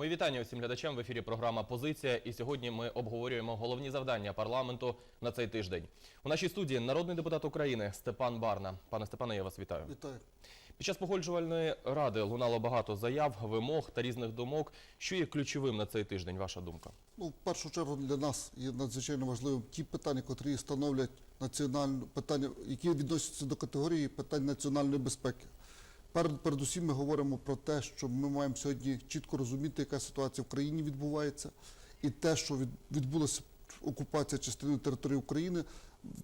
Мої вітання усім глядачам в ефірі програма Позиція. І сьогодні ми обговорюємо головні завдання парламенту на цей тиждень. У нашій студії народний депутат України Степан Барна. Пане Степане, я вас вітаю. Вітаю. Під час погоджувальної ради лунало багато заяв, вимог та різних думок. Що є ключовим на цей тиждень? Ваша думка? Ну, в першу чергу для нас є надзвичайно важливим ті питання, котрі становлять національну питання, які відносяться до категорії питань національної безпеки. Перед, передусім ми говоримо про те, що ми маємо сьогодні чітко розуміти, яка ситуація в країні відбувається, і те, що відбулася окупація частини території України,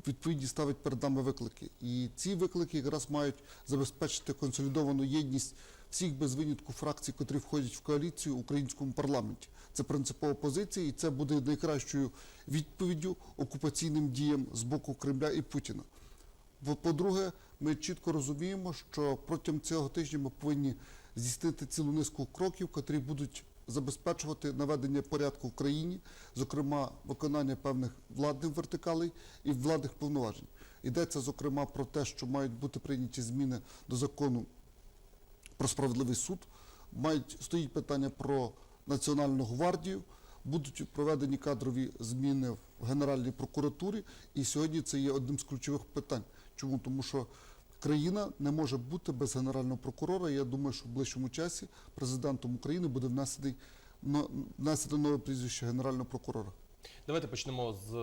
відповідні ставить перед нами виклики. І ці виклики якраз мають забезпечити консолідовану єдність всіх без винятку фракцій, котрі входять в коаліцію в українському парламенті. Це принципова позиція, і це буде найкращою відповіддю окупаційним діям з боку Кремля і Путіна. По-друге, ми чітко розуміємо, що протягом цього тижня ми повинні здійснити цілу низку кроків, котрі будуть забезпечувати наведення порядку в країні, зокрема виконання певних владних вертикалей і владних повноважень. Йдеться зокрема про те, що мають бути прийняті зміни до закону про справедливий суд. Мають стоїть питання про національну гвардію. Будуть проведені кадрові зміни в Генеральній прокуратурі, і сьогодні це є одним з ключових питань. Чому? Тому що країна не може бути без генерального прокурора. Я думаю, що в ближчому часі президентом України буде внесений но- внесено нове прізвище генерального прокурора. Давайте почнемо з е,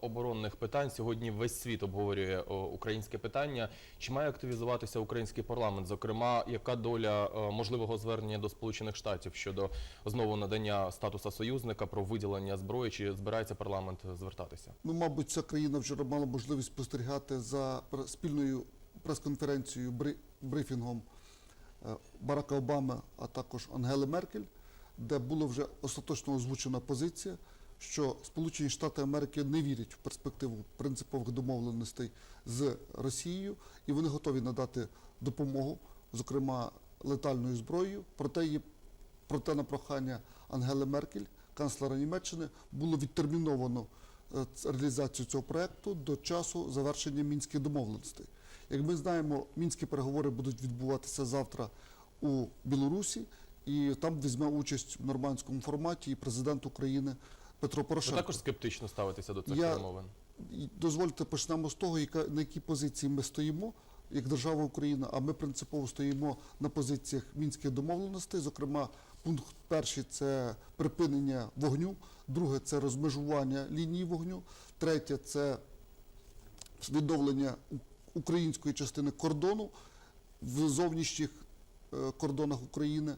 оборонних питань. Сьогодні весь світ обговорює українське питання. Чи має активізуватися український парламент? Зокрема, яка доля е, можливого звернення до Сполучених Штатів щодо знову надання статуса союзника про виділення зброї? Чи збирається парламент звертатися? Ну, мабуть, ця країна вчора мала можливість спостерігати за спільною прес-конференцією, бри- брифінгом е, Барака Обами, а також Ангели Меркель, де була вже остаточно озвучена позиція, що Сполучені Штати Америки не вірять в перспективу принципових домовленостей з Росією, і вони готові надати допомогу, зокрема летальною зброєю. Проте є Проте на прохання Ангели Меркель, канцлера Німеччини, було відтерміновано е, реалізацію цього проекту до часу завершення мінських домовленостей. Як ми знаємо, мінські переговори будуть відбуватися завтра у Білорусі, і там візьме участь в нормандському форматі і президент України Петро Ви також скептично ставитеся до цих Я- перемовин? Дозвольте почнемо з того, яка, на якій позиції ми стоїмо як держава Україна. А ми принципово стоїмо на позиціях мінських домовленостей. Зокрема, пункт перший це припинення вогню, друге це розмежування лінії вогню, третє це відновлення української частини кордону в зовнішніх е, кордонах України.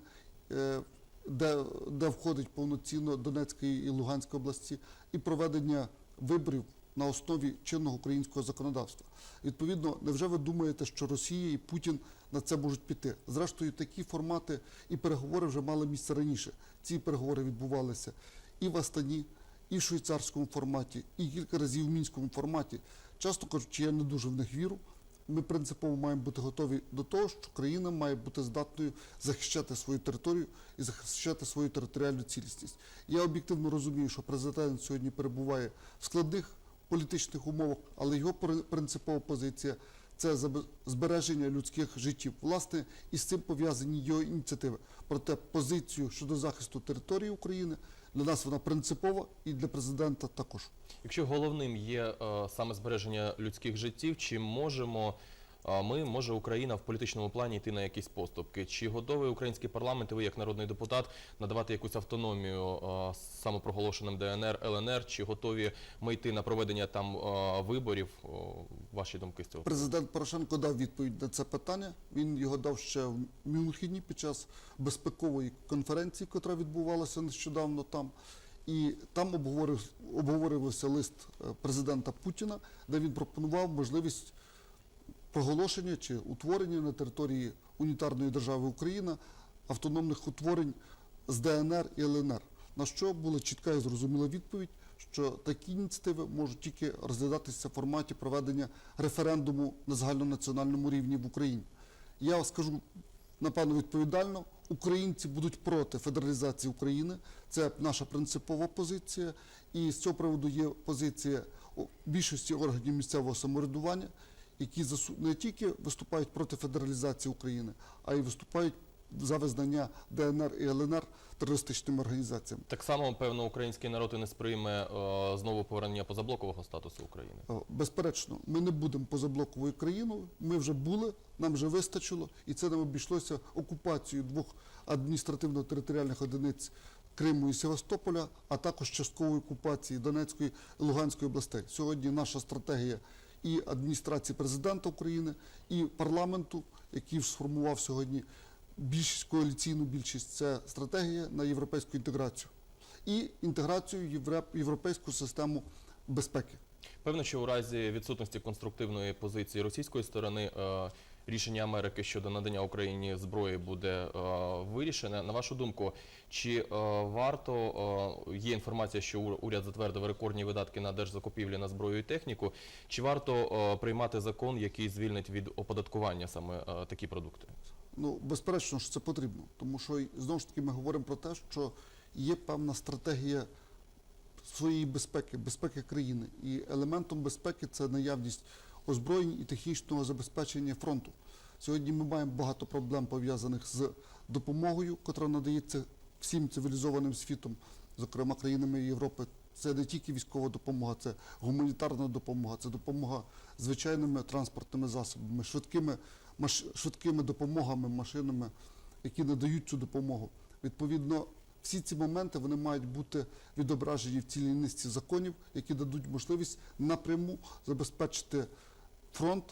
Де, де входить повноцінно Донецька і Луганська області, і проведення виборів на основі чинного українського законодавства. Відповідно, невже ви думаєте, що Росія і Путін на це можуть піти? Зрештою, такі формати і переговори вже мали місце раніше. Ці переговори відбувалися і в Астані, і в швейцарському форматі, і кілька разів в мінському форматі. Часто кажучи, я не дуже в них віру. Ми принципово маємо бути готові до того, що країна має бути здатною захищати свою територію і захищати свою територіальну цілісність. Я об'єктивно розумію, що президент сьогодні перебуває в складних політичних умовах, але його принципова позиція це збереження людських життів. Власне, і з цим пов'язані його ініціативи. Проте позицію щодо захисту території України для нас вона принципова і для президента також. Якщо головним є е, саме збереження людських життів, чи можемо ми, може Україна в політичному плані йти на якісь поступки? Чи готовий український парламент, і ви як народний депутат, надавати якусь автономію самопроголошеним ДНР, ЛНР? Чи готові ми йти на проведення там виборів? Ваші думки з цього? Президент Порошенко дав відповідь на це питання. Він його дав ще в Мюнхені під час безпекової конференції, яка відбувалася нещодавно там. І там обговорив, обговорювався лист е, президента Путіна, де він пропонував можливість проголошення чи утворення на території унітарної держави Україна автономних утворень з ДНР і ЛНР. На що була чітка і зрозуміла відповідь, що такі ініціативи можуть тільки розглядатися в форматі проведення референдуму на загальнонаціональному рівні в Україні. Я скажу напевно відповідально, українці будуть проти федералізації України. Це наша принципова позиція. І з цього приводу є позиція більшості органів місцевого самоврядування, які не тільки виступають проти федералізації України, а й виступають за визнання ДНР і ЛНР терористичними організаціями. Так само, певно, український народ і не сприйме е, знову повернення позаблокового статусу України. Е, Безперечно, ми не будемо позаблоковою країною. Ми вже були, нам вже вистачило, і це нам обійшлося окупацією двох адміністративно-територіальних одиниць Криму і Севастополя, а також часткової окупації Донецької і Луганської областей. Сьогодні наша стратегія і адміністрації президента України, і парламенту, який сформував сьогодні більшість коаліційну більшість, це стратегія на європейську інтеграцію і інтеграцію в європейську систему безпеки. Певно, що у разі відсутності конструктивної позиції російської сторони е, рішення Америки щодо надання Україні зброї буде е, вирішене. На вашу думку, чи е, варто е, є інформація, що ур- уряд затвердив рекордні видатки на держзакупівлі на зброю і техніку? Чи варто приймати закон, який звільнить від оподаткування саме такі продукти? Ну, безперечно, що це потрібно, тому що знову ж таки ми говоримо про те, що є певна стратегія своєї безпеки, безпеки країни. І елементом безпеки це наявність озброєнь і технічного забезпечення фронту. Сьогодні ми маємо багато проблем пов'язаних з допомогою, котра надається всім цивілізованим світом, зокрема країнами Європи. Це не тільки військова допомога, це гуманітарна допомога, це допомога звичайними транспортними засобами, швидкими, швидкими допомогами, машинами, які надають цю допомогу. Відповідно, всі ці моменти вони мають бути відображені в цілій низці законів, які дадуть можливість напряму забезпечити фронт,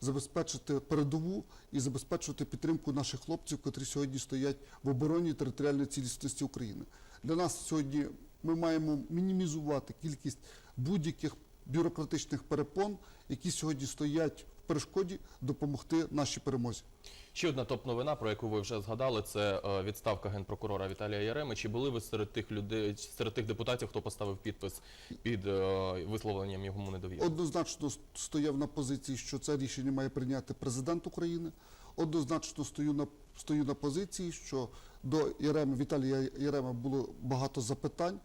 забезпечити передову і забезпечувати підтримку наших хлопців, котрі сьогодні стоять в обороні територіальної цілісності України. Для нас сьогодні ми маємо мінімізувати кількість будь-яких бюрократичних перепон, які сьогодні стоять перешкоді допомогти нашій перемозі. Ще одна топ-новина, про яку ви вже згадали, це е, відставка генпрокурора Віталія Яреми. Чи були ви серед тих людей, серед тих депутатів, хто поставив підпис під е, висловленням йому недовіри? Однозначно стояв на позиції, що це рішення має прийняти президент України. Однозначно стою на стою на позиції, що до Єреми Віталія Єрема було багато запитань,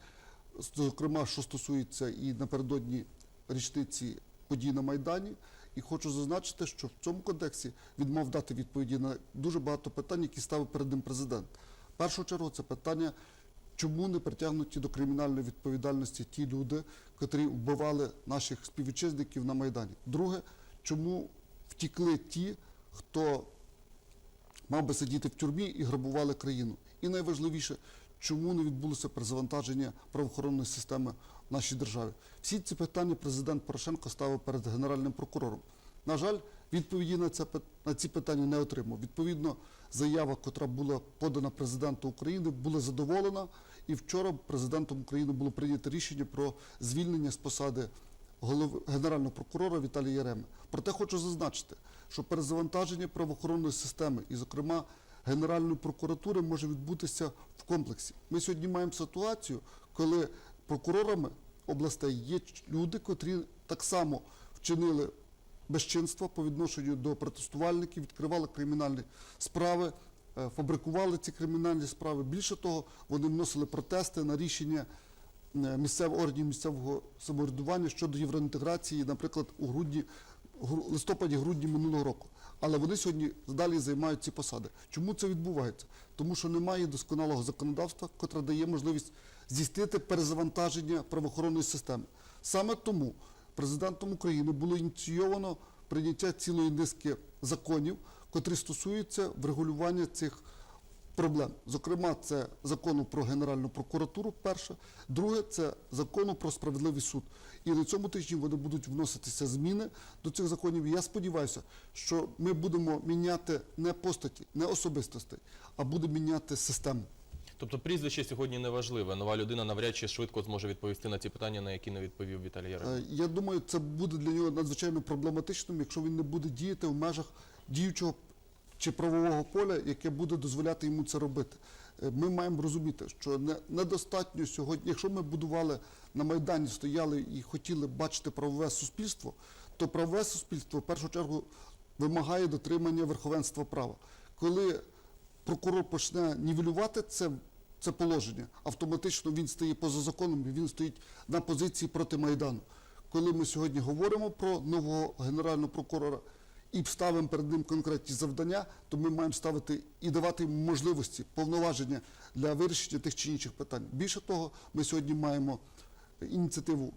зокрема, що стосується і напередодні річниці подій на Майдані. І хочу зазначити, що в цьому контексті він мав дати відповіді на дуже багато питань, які ставив перед ним президент. В першу чергу це питання, чому не притягнуті до кримінальної відповідальності ті люди, котрі вбивали наших співвітчизників на Майдані. Друге, чому втікли ті, хто мав би сидіти в тюрмі і грабували країну. І найважливіше, чому не відбулося перезавантаження правоохоронної системи нашій державі. Всі ці питання президент Порошенко ставив перед генеральним прокурором. На жаль, відповіді на, це, на ці питання не отримав. Відповідно, заява, котра була подана президенту України, була задоволена. І вчора президентом України було прийнято рішення про звільнення з посади голови генерального прокурора Віталія Яреми. Проте хочу зазначити, що перезавантаження правоохоронної системи, і, зокрема, Генеральної прокуратури, може відбутися в комплексі. Ми сьогодні маємо ситуацію, коли прокурорами областей є люди, котрі так само вчинили безчинства по відношенню до протестувальників, відкривали кримінальні справи, е, фабрикували ці кримінальні справи. Більше того, вони вносили протести на рішення е, місцевого органів місцевого самоврядування щодо євроінтеграції, наприклад, у грудні, листопаді-грудні минулого року. Але вони сьогодні далі займають ці посади. Чому це відбувається? Тому що немає досконалого законодавства, котре дає можливість здійснити перезавантаження правоохоронної системи. Саме тому президентом України було ініційовано прийняття цілої низки законів, котрі стосуються врегулювання цих проблем. Зокрема, це закону про Генеральну прокуратуру, перше. Друге, це закону про справедливий суд. І на цьому тижні вони будуть вноситися зміни до цих законів. І я сподіваюся, що ми будемо міняти не постаті, не особистостей, а будемо міняти систему. Тобто прізвище сьогодні не важливе. Нова людина навряд чи швидко зможе відповісти на ті питання, на які не відповів Віталій Ярема. Е, Я думаю, це буде для нього надзвичайно проблематичним, якщо він не буде діяти в межах діючого чи правового поля, яке буде дозволяти йому це робити. Е, Ми маємо розуміти, що не- недостатньо сьогодні, якщо ми будували на Майдані, стояли і хотіли бачити правове суспільство, то правове суспільство в першу чергу вимагає дотримання верховенства права. Коли прокурор почне нівелювати це, це положення, автоматично він стає поза законом і він стоїть на позиції проти Майдану. Коли ми сьогодні говоримо про нового генерального прокурора, і ставимо перед ним конкретні завдання, то ми маємо ставити і давати йому можливості, повноваження для вирішення тих чи інших питань. Більше того, ми сьогодні маємо ініціативу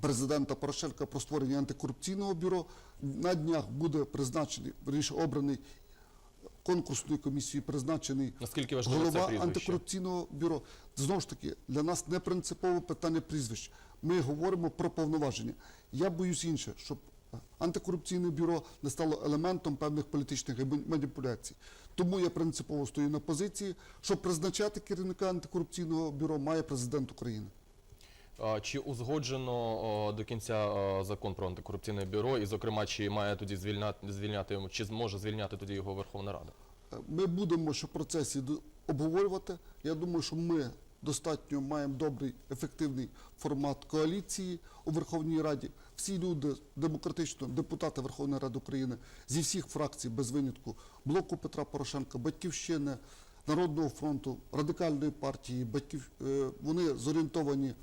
президента Порошенка про створення антикорупційного бюро. На днях буде призначений, верніше обраний конкурсною комісією, призначений Наскільки важливо голова антикорупційного бюро. Знову ж таки, для нас не принципове питання прізвищ. Ми говоримо про повноваження. Я боюсь інше, щоб антикорупційне бюро не стало елементом певних політичних маніпуляцій. Тому я принципово стою на позиції, що призначати керівника антикорупційного бюро має президент України. Чи узгоджено до кінця закон про антикорупційне бюро, і, зокрема, чи має тоді звільняти, звільняти чи зможе звільняти тоді його Верховна Рада? Е, Ми будемо ще в процесі обговорювати. Я думаю, що ми достатньо маємо добрий, ефективний формат коаліції у Верховній Раді. Всі люди демократично, депутати Верховної Ради України зі всіх фракцій без винятку блоку Петра Порошенка, Батьківщини, Народного фронту, радикальної партії, батьків е, вони зорієнтовані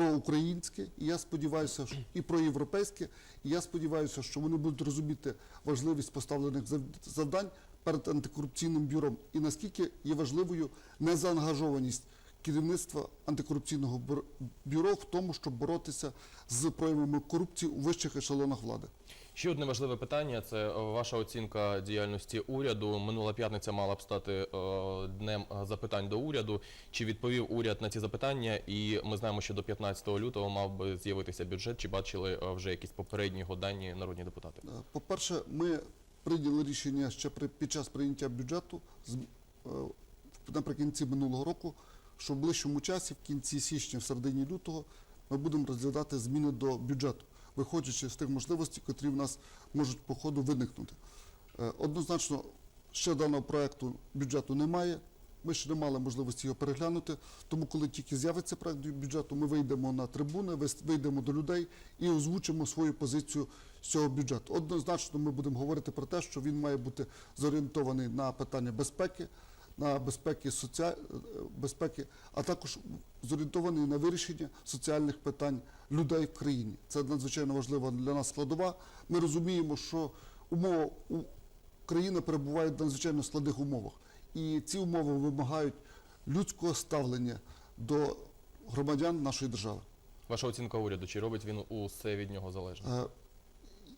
проукраїнське, і я сподіваюся, і проєвропейське, і я сподіваюся, що вони будуть розуміти важливість поставлених зав- завдань перед антикорупційним бюро. І наскільки є важливою незаангажованість керівництва антикорупційного бюро- в тому, щоб боротися з проявами корупції у вищих ешелонах влади. Ще одне важливе питання це е, ваша оцінка діяльності уряду. Минула п'ятниця мала б стати е, днем е, запитань до уряду. Чи відповів уряд на ці запитання? І ми знаємо, що до 15 лютого мав би з'явитися бюджет. Чи бачили вже якісь попередні його дані народні депутати? Е, По-перше, ми прийняли рішення ще при, під час прийняття бюджету з, наприкінці минулого року, що в ближчому часі, в кінці січня, в середині лютого, ми будемо розглядати зміни до бюджету, виходячи з тих можливостей, котрі в нас можуть по ходу виникнути. Е, Однозначно, ще даного проекту бюджету немає. Ми ще не мали можливості його переглянути. Тому, коли тільки з'явиться проект бюджету, ми вийдемо на трибуни, вийдемо до людей і озвучимо свою позицію з цього бюджету. Однозначно, ми будемо говорити про те, що він має бути зорієнтований на питання безпеки, на безпеки, соціаль... е, безпеки, а також зорієнтований на вирішення соціальних питань людей в країні. Це надзвичайно важлива для нас складова. Ми розуміємо, що умова країна перебуває в надзвичайно складних умовах. І ці умови вимагають людського ставлення до громадян нашої держави. Ваша оцінка уряду, чи робить він усе від нього залежне?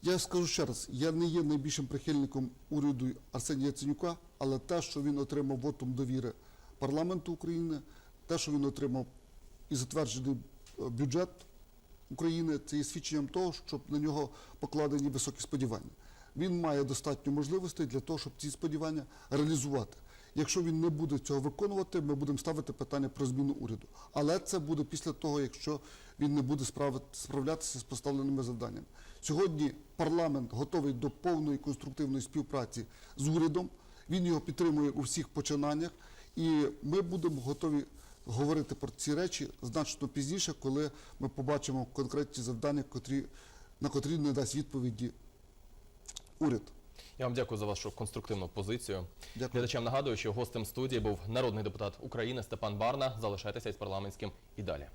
Я скажу ще раз, я не є найбільшим прихильником уряду Арсенія Яценюка, але те, що він отримав вотум довіри парламенту України, те, що він отримав і затверджений е, бюджет України, це є свідченням того, щоб на нього покладені високі сподівання. Він має достатньо можливостей для того, щоб ці сподівання реалізувати. Якщо він не буде цього виконувати, ми будемо ставити питання про зміну уряду. Але це буде після того, якщо він не буде справлятися з поставленими завданнями. Сьогодні парламент готовий до повної конструктивної співпраці з урядом. Він його підтримує у всіх починаннях, і ми будемо готові говорити про ці речі значно пізніше, коли ми побачимо конкретні завдання, котрі, на котрі не дасть відповіді уряд. Я вам дякую за вашу конструктивну позицію. Дякую. Глядачам нагадую, що гостем студії був народний депутат України Степан Барна. Залишайтеся із парламентським і далі.